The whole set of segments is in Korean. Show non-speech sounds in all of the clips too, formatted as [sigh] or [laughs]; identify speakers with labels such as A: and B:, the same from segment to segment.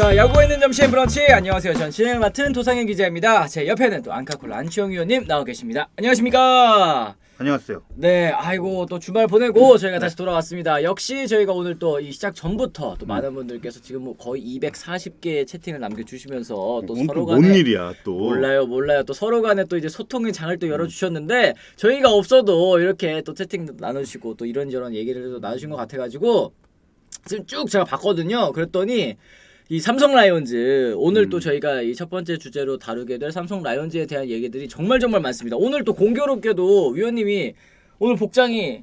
A: 자, 야구가 있는 점심 브런치 안녕하세요. 전 진행을 맡은 도상현 기자입니다. 제 옆에는 또 안카콜 안치홍 위원님 나와 계십니다. 안녕하십니까?
B: 안녕하세요.
A: 네, 아이고 또 주말 보내고 저희가 다시 돌아왔습니다. 역시 저희가 오늘 또 이 시작 전부터 또 많은 분들께서 지금 뭐 거의 240개의 채팅을 남겨주시면서 또
B: 오늘
A: 서로
B: 또 뭔
A: 간에
B: 일이야 또.
A: 몰라요, 몰라요. 또 서로 간에 또 이제 소통의 장을 또 열어주셨는데 저희가 없어도 이렇게 또 채팅 나누시고 또 이런저런 얘기를 또 나누신 것 같아가지고 지금 쭉 제가 봤거든요. 그랬더니 이 삼성 라이온즈 오늘 또 저희가 이 첫 번째 주제로 다루게 될 삼성 라이온즈에 대한 얘기들이 정말 정말 많습니다. 오늘 또 공교롭게도 위원님이 오늘 복장이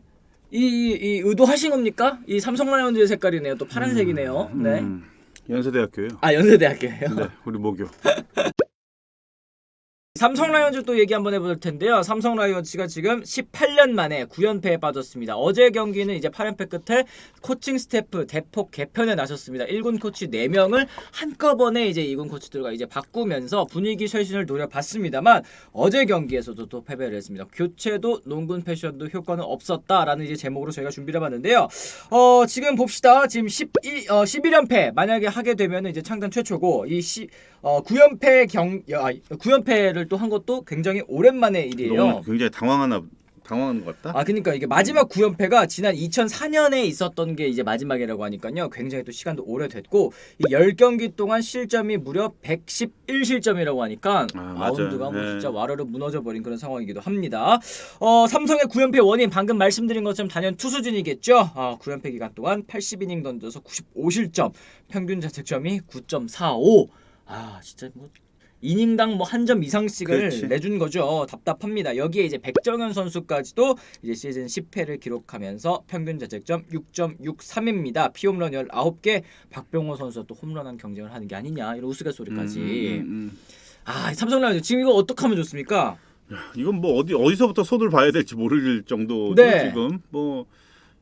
A: 이, 이, 이 의도하신 겁니까? 이 삼성 라이온즈의 색깔이네요. 또 파란색이네요. 네.
B: 음, 연세대학교요.
A: 아 연세대학교예요.
B: 네, 우리 모교. [laughs]
A: 삼성 라이온즈 또 얘기 한번 해볼 텐데요. 삼성 라이온즈가 지금 18년 만에 9연패에 빠졌습니다. 어제 경기는 이제 8연패 끝에 코칭 스태프 대폭 개편에 나섰습니다. 1군 코치 4명을 한꺼번에 이제 2군 코치들과 이제 바꾸면서 분위기 쇄신을 노려봤습니다만 어제 경기에서도 또 패배를 했습니다. 교체도 농군 패션도 효과는 없었다라는 이제 제목으로 저희가 준비를 해봤는데요. 어, 지금 봅시다. 지금 12, 어, 11연패 만약에 하게 되면 이제 창단 최초고 이 시, 어, 9연패 경, 아, 9연패를 또 한 것도 굉장히 오랜만의 일이에요.
B: 굉장히 당황하나 당황한 것 같다.
A: 아 그러니까 이게 마지막 9연패가 지난 2004년에 있었던 게 이제 마지막이라고 하니까요. 굉장히 또 시간도 오래됐고 이 10경기 동안 실점이 무려 111실점이라고 하니까
B: 아.
A: 마운드가 뭐
B: 네.
A: 진짜 와르르 무너져 버린 그런 상황이기도 합니다. 어, 삼성의 9연패 원인 방금 말씀드린 것처럼 단연 투수진이겠죠. 아, 9연패 기간 동안 80이닝 던져서 95실점, 평균 자책점이 9.45. 아, 진짜 뭐 이닝당 뭐 한 점 이상씩을
B: 그렇지.
A: 내준 거죠. 답답합니다. 여기에 이제 백정현 선수까지도 이제 시즌 10회를 기록하면서 평균 자책점 6.63입니다. 피홈런 19개, 박병호 선수가 또 홈런한 경쟁을 하는 게 아니냐 이런 우스갯소리까지.
B: 음, 음, 음,
A: 아 삼성 라이온즈 지금 이거 어떻게 하면 좋습니까?
B: 음. 이건 뭐 어디 어디서부터 손을 봐야 될지 모를 정도죠
A: 네.
B: 지금. 뭐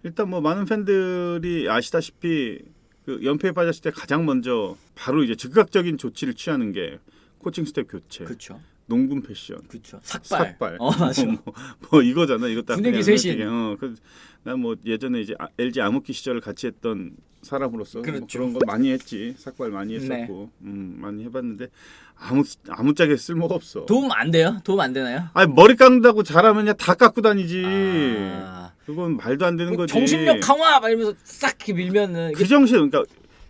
B: 일단 뭐 많은 팬들이 아시다시피 그 연패에 빠졌을 때 가장 먼저 바로 이제 즉각적인 조치를 취하는 게 코칭 스텝 교체,
A: 그렇죠,
B: 농군 패션.
A: 그렇죠. 삭발.
B: 삭발.
A: 어 맞아. [laughs]
B: 뭐, 뭐 이거잖아. 이거 딱
A: 분위기 쇄신.
B: 어, 그, 난뭐 예전에 이제 아- LG 암흑기 시절을 같이 했던 사람으로서 뭐
A: 그렇죠.
B: 그런 거 많이 했지. 삭발 많이 했었고,
A: 네.
B: 음, 많이 해봤는데 아무 아무짝에 쓸모가 없어.
A: 도움 안 돼요? 도움 안 되나요?
B: 아니 머리 깎는다고 잘하면 그냥 다 깎고 다니지.
A: 아,
B: 그건 말도 안 되는
A: 뭐
B: 거지.
A: 정신력 강화 막 이러면서 싹 이렇게 밀면은
B: 그 정신, 그러니까.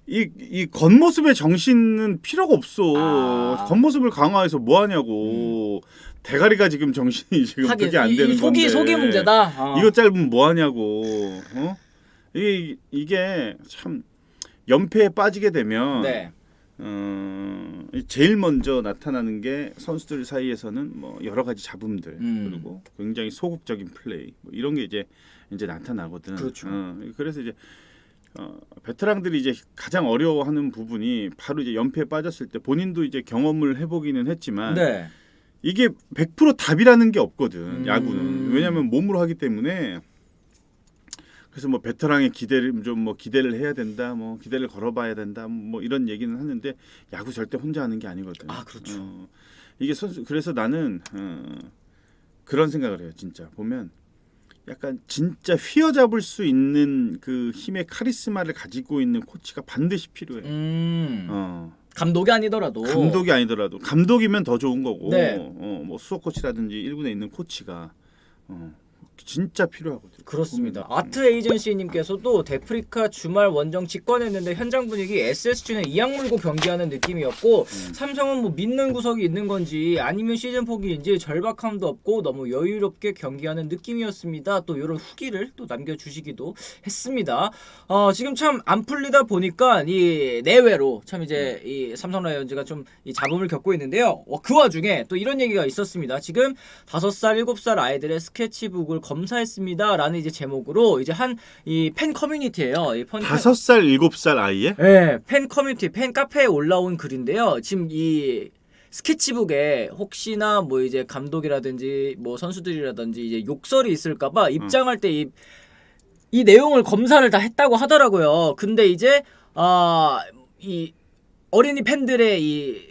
B: 이, 이 겉모습의 정신은 필요가 없어.
A: 아.
B: 겉모습을 강화해서 뭐 하냐고. 대가리가 지금 정신이 지금
A: 하긴
B: 그게 안
A: 이-
B: 되는
A: 이 속이
B: 건데.
A: 속이 문제다. 어.
B: 이거 짧으면 뭐 하냐고. 어? 이게 이게 참 연패에 빠지게 되면
A: 네.
B: 어, 제일 먼저 나타나는 게 선수들 사이에서는 뭐 여러 가지 잡음들
A: 음.
B: 그리고 굉장히 소극적인 플레이 뭐 이런 게 이제 이제 나타나거든.
A: 그렇죠.
B: 어, 그래서 이제 어, 베테랑들이 이제 가장 어려워하는 부분이 바로 이제 연패에 빠졌을 때 본인도 이제 경험을 해보기는 했지만
A: 네.
B: 이게 100% 답이라는 게 없거든
A: 음.
B: 야구는 왜냐하면 몸으로 하기 때문에 그래서 뭐 베테랑의 기대를 좀 뭐 기대를 해야 된다 뭐 기대를 걸어봐야 된다 뭐 이런 얘기는 하는데 야구 절대 혼자 하는 게 아니거든
A: 아, 그렇죠.
B: 어, 이게 선수 그래서 나는 어, 그런 생각을 해요 진짜 보면 약간 진짜 휘어잡을 수 있는 그 힘의 카리스마를 가지고 있는 코치가 반드시 필요해
A: 음.
B: 어.
A: 감독이 아니더라도
B: 감독이 아니더라도 감독이면 더 좋은 거고
A: 네.
B: 어, 뭐 수석 코치라든지 1군에 있는 코치가 어, 진짜 필요하거든.
A: 그렇습니다. 아트 에이전시님께서도 데프리카 주말 원정 직관했는데 현장 분위기 SSG는 이악 물고 경기하는 느낌이었고
B: 음.
A: 삼성은 뭐 믿는 구석이 있는 건지 아니면 시즌 포기인지 절박함도 없고 너무 여유롭게 경기하는 느낌이었습니다. 또 이런 후기를 또 남겨주시기도 했습니다. 어, 지금 참 안 풀리다 보니까 이 내외로 참 이제
B: 음.
A: 이 삼성 라이온즈가 좀 이 잡음을 겪고 있는데요. 어, 그 와중에 또 이런 얘기가 있었습니다. 지금 다섯 살 일곱 살 아이들의 스케치북을 검사했습니다 라는 이제 제목으로 이제 한 이 팬 커뮤니티예요. 이 팬,
B: 다섯 살 일곱 살 아이에
A: 네, 팬 커뮤니티, 팬 카페에 올라온 글인데요. 지금 이 스케치북에 혹시나 뭐 이제 감독이라든지 뭐 선수들이라든지 이제 욕설이 있을까봐 입장할 때 이 이 내용을 검사를 다 했다고 하더라고요. 근데 이제 아이 어린이 팬들의 이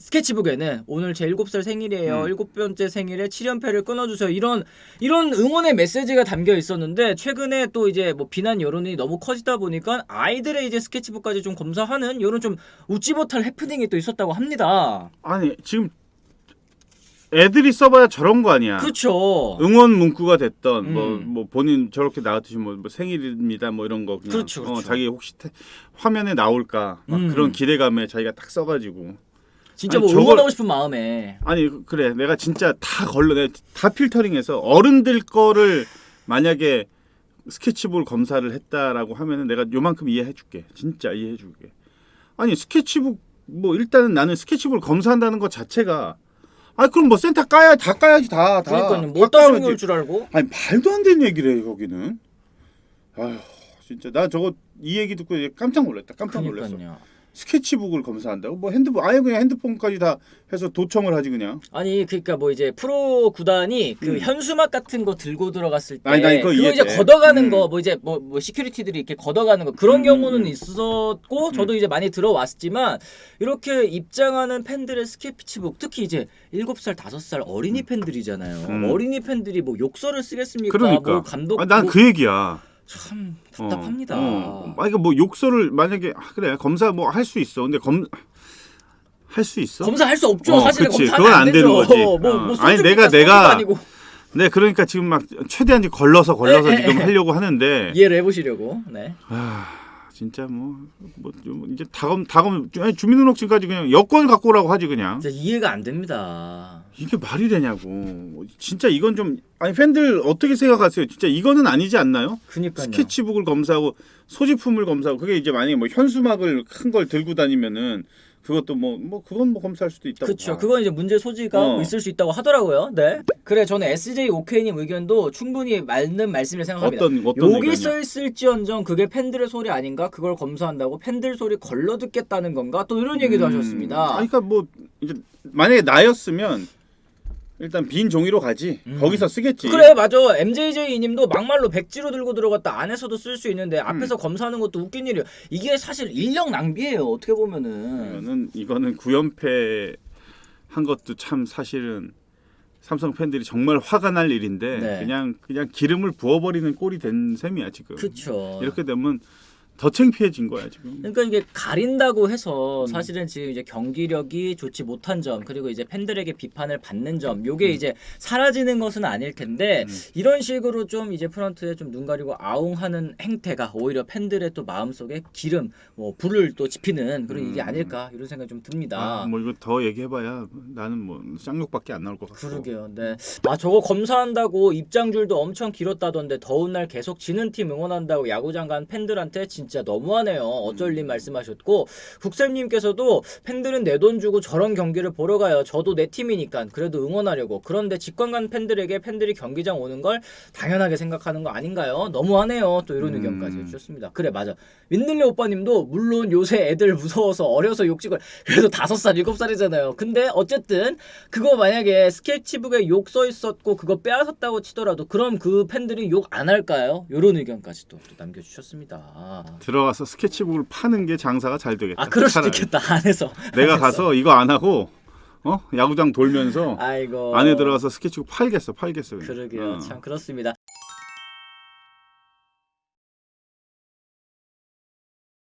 A: 스케치북에는 오늘 제 7살 생일이에요.
B: 음.
A: 일곱 번째 생일에 7연패를 끊어주세요. 이런 이런 응원의 메시지가 담겨 있었는데 최근에 또 이제 뭐 비난 여론이 너무 커지다 보니까 아이들의 이제 스케치북까지 좀 검사하는 이런 좀 웃지 못할 해프닝이 또 있었다고 합니다.
B: 아니 지금 애들이 써봐야 저런 거 아니야.
A: 그렇죠.
B: 응원 문구가 됐던 뭐
A: 음.
B: 뭐 본인 저렇게 나왔듯이 뭐, 뭐 생일입니다 뭐 이런 거 그냥
A: 그렇죠,
B: 어,
A: 그렇죠.
B: 자기 혹시 태- 화면에 나올까 막
A: 음.
B: 그런 기대감에 자기가 딱 써가지고
A: 진짜
B: 아니,
A: 뭐
B: 저걸-
A: 응원하고 싶은 마음에.
B: 아니 그래. 내가 진짜 다 걸러 내가 다 필터링해서 어른들 거를 만약에 스케치북을 검사를 했다라고 하면은 내가 요만큼 이해해 줄게. 진짜 이해해 줄게. 아니 스케치북 뭐 일단은 나는 스케치북을 검사한다는 것 자체가 아 그럼 뭐 센터 까야 다 까야지 다다.
A: 그러니까요. 다뭐 따서
B: 까야지.
A: 올줄 알고.
B: 아니 말도 안 되는 얘기를 해 여기는. 아휴 진짜. 나 저거 이 얘기 듣고 이제 깜짝 놀랐다. 깜짝 놀랐어.
A: 그러니까요.
B: 스케치북을 검사한다고 뭐 핸드폰 아예 그냥 핸드폰까지 다 해서 도청을 하지 그냥
A: 아니 그러니까 뭐 이제 프로 구단이 그
B: 음.
A: 현수막 같은 거 들고 들어갔을 때
B: 아니, 나 이거
A: 그거
B: 이해돼.
A: 이제 걷어가는
B: 음.
A: 거 뭐 이제 뭐, 뭐 시큐리티들이 이렇게 걷어가는 거 그런
B: 음,
A: 경우는
B: 음.
A: 있었고 저도 이제 많이 들어왔지만 이렇게 입장하는 팬들의 스케치북 특히 이제 7살 5살 어린이 팬들이잖아요.
B: 음.
A: 어린이 팬들이 뭐 욕설을 쓰겠습니까?
B: 그러니까
A: 뭐 감독
B: 아, 난뭐그 얘기야
A: 참
B: 어,
A: 답답합니다.
B: 어. 아니 그뭐 욕설을 만약에 아, 그래 검사 뭐 할 수 있어 근데 검 할 수 있어
A: 검사 할 수 없죠.
B: 어,
A: 사실은
B: 그치. 그건
A: 안.
B: 되는 거지.
A: 뭐,
B: 어.
A: 뭐
B: 아니,
A: 손톱이니까
B: 내가-
A: 손톱도
B: 내가-
A: 아니고
B: 네 그러니까 지금 막 최대한 걸러서 걸러서
A: 에, 에,
B: 지금
A: 에.
B: 하려고 하는데
A: 이해를 해보시려고. 네.
B: 아 진짜 뭐 뭐 이제 다검 다검 아니 주민등록증까지 그냥 여권 갖고 오라고 하지 그냥
A: 진짜 이해가 안 됩니다.
B: 이게 말이 되냐고 진짜 이건 좀 아니 팬들 어떻게 생각하세요 진짜 이거는 아니지 않나요
A: 그니까요.
B: 스케치북을 검사하고 소지품을 검사하고 그게 이제 만약에 뭐 현수막을 큰 걸 들고 다니면은 그것도 뭐뭐 그건 뭐 검사할 수도 있다고
A: 그렇죠.
B: 봐.
A: 그건 이제 문제 소지가
B: 어.
A: 뭐 있을 수 있다고 하더라고요. 네. 그래 저는 SJ 오케이님 의견도 충분히 맞는 말씀을 생각합니다.
B: 어떤 어떤 의견이야?
A: 써 있을지언정 그게 팬들의 소리 아닌가? 그걸 검사한다고 팬들 소리 걸러 듣겠다는 건가? 또 이런 얘기도
B: 음,
A: 하셨습니다.
B: 아니, 그러니까 뭐 이제 만약에 나였으면 일단 빈 종이로 가지
A: 음.
B: 거기서 쓰겠지.
A: 그래 맞아 MJJ님도 막말로 백지로 들고 들어갔다 안에서도 쓸 수 있는데
B: 음.
A: 앞에서 검사하는 것도 웃긴 일이에요 이게 사실 인력 낭비예요 어떻게 보면은
B: 이거는 이거는 구연패 한 것도 참 사실은 삼성 팬들이 정말 화가 날 일인데
A: 네.
B: 그냥 그냥 기름을 부어버리는 꼴이 된 셈이야 지금.
A: 그쵸
B: 이렇게 되면 더 창피해진 거야 지금.
A: 그러니까 이게 가린다고 해서
B: 음.
A: 사실은 지금 이제 경기력이 좋지 못한 점 그리고 이제 팬들에게 비판을 받는 점 요게
B: 음.
A: 이제 사라지는 것은 아닐 텐데
B: 음.
A: 이런 식으로 좀 이제 프런트에 좀 눈 가리고 아웅하는 행태가 오히려 팬들의 또 마음속에 기름 뭐 불을 또 지피는 그런 일이
B: 음.
A: 아닐까 이런 생각이 좀 듭니다.
B: 아, 뭐 이거 더 얘기해봐야 나는 뭐 쌍욕밖에 안 나올 것 같고.
A: 그러게요. 네. 아 저거 검사한다고 입장줄도 엄청 길었다던데 더운 날 계속 지는 팀 응원한다고 야구장 간 팬들한테 진짜 너무하네요. 어쩔님 말씀하셨고 국쌤님께서도 팬들은 내 돈 주고 저런 경기를 보러 가요. 저도 내 팀이니까 그래도 응원하려고. 그런데 직관 간 팬들에게 팬들이 경기장 오는 걸 당연하게 생각하는 거 아닌가요? 너무하네요. 또 이런
B: 음.
A: 의견까지 해주셨습니다. 그래 맞아. 윈들리 오빠님도 물론 요새 애들 무서워서 어려서 욕찍을 그래도 다섯 살 일곱 살이잖아요. 근데 어쨌든 그거 만약에 스케치북에 욕 써 있었고 그거 빼앗았다고 치더라도 그럼 그 팬들이 욕 안 할까요? 이런 의견까지도 또 남겨주셨습니다.
B: 들어가서 스케치북을 파는 게 장사가 잘 되겠다.
A: 아 그럴 수도
B: 차라리.
A: 있겠다 안에서.
B: 내가
A: 안에서.
B: 가서 이거 안 하고 어 야구장 돌면서
A: 아이고.
B: 안에 들어가서 스케치북 팔겠어, 팔겠어. 그냥.
A: 그러게요.
B: 어.
A: 참 그렇습니다.